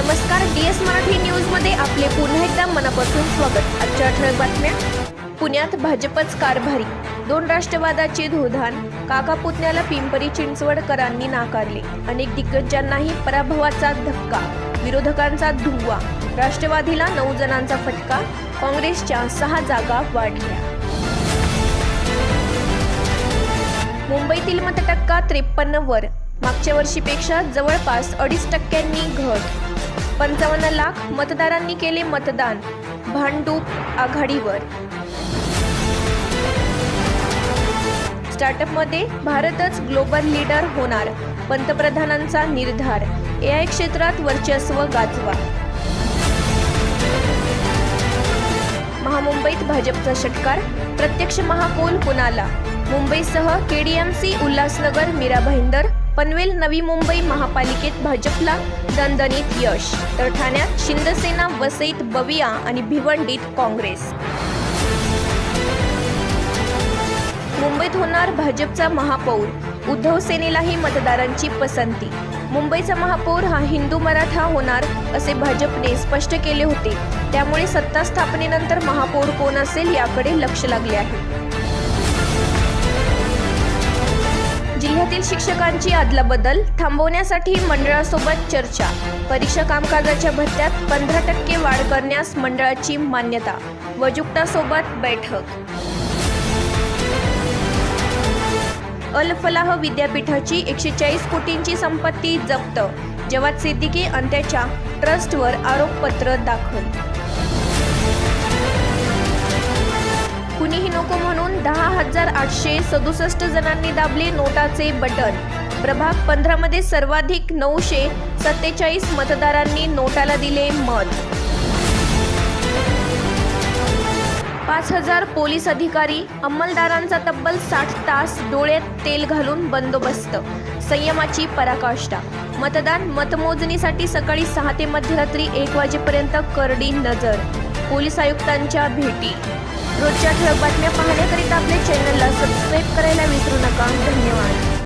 नमस्कार D S Marathi न्यूजमध्ये आपले पुन्हा एकदा मनापासून स्वागत. आजच्या ठळक बातम्या. पुण्यात भाजपच कारभारी. दोन राष्ट्रवादाचे धोधान काका पुतण्याला पिंपरी चिंचवडकरांनी नाकारले. अनेक दिग्गजांनाही पराभवाचा धक्का. विरोधकांचा धुव्वा राष्ट्रवादीला नऊ जणांचा फटका. काँग्रेसच्या सहा जागा वाढल्या. मुंबईतील मतटक्का त्रेपन्न वर. मागच्या वर्षीपेक्षा जवळपास अडीच टक्क्यांनी घट. पंचावन्न लाख मतदारांनी केले मतदान. भांडूप आघाडीवर. स्टार्टअपमध्ये भारतच ग्लोबल लीडर होणार पंतप्रधानांचा निर्धार. ए आय क्षेत्रात वर्चस्व गाजवा. महामुंबईत भाजपचा षटकार प्रत्यक्ष महाकोल कुणाला मुंबईसह केडीएमसी उल्हासनगर मीरा भाईंदर पनवेल नवी मुंबई महापालिकेत भाजपला दणदणीत यश. तर ठाण्यात शिंदसेना वसईत बविया आणि भिवंडीत काँग्रेस. मुंबईत होणार भाजपचा महापौर. उद्धव सेनेलाही मतदारांची पसंती. मुंबईचा महापौर हा हिंदू मराठा होणार असे भाजपने स्पष्ट केले होते. त्यामुळे सत्ता स्थापनेनंतर महापौर कोण असेल याकडे लक्ष लागले आहे. जिल्ह्यातील शिक्षकांची अदलाबदल थांबवण्यासाठी मंडळासोबत चर्चा. परीक्षा कामकाजाच्या भत्त्यात पंधरा टक्के वाढ करण्यास मंडळाची मान्यता. वजुक्टासोबत बैठक. अल फलाह विद्यापीठाची एकशे चाळीस कोटींची संपत्ती जप्त. जवाद सिद्दीकी आणि त्याच्या ट्रस्टवर आरोपपत्र दाखल. हजार आठशे सदुसष्ट जणांनी दाबले नोटाचे बटन. प्रभाग पंधरामध्ये सर्वाधिक नऊशे सत्तेचाळीस मतदारांनी नोटाला दिले मत पाच हजार पोलीस अधिकारी अंमलदारांचा तब्बल साठ तास डोळ्यात तेल घालून बंदोबस्त. संयमाची पराकाष्ठा. मतदान मतमोजणीसाठी सकाळी सहा ते मध्यरात्री एक वाजेपर्यंत करडी नजर. पोलीस आयुक्तांच्या भेटी. रोजच्या ठळक बातम्या पाहण्याकरिता आपल्या चॅनलला सबस्क्राईब करायला विसरू नका. धन्यवाद.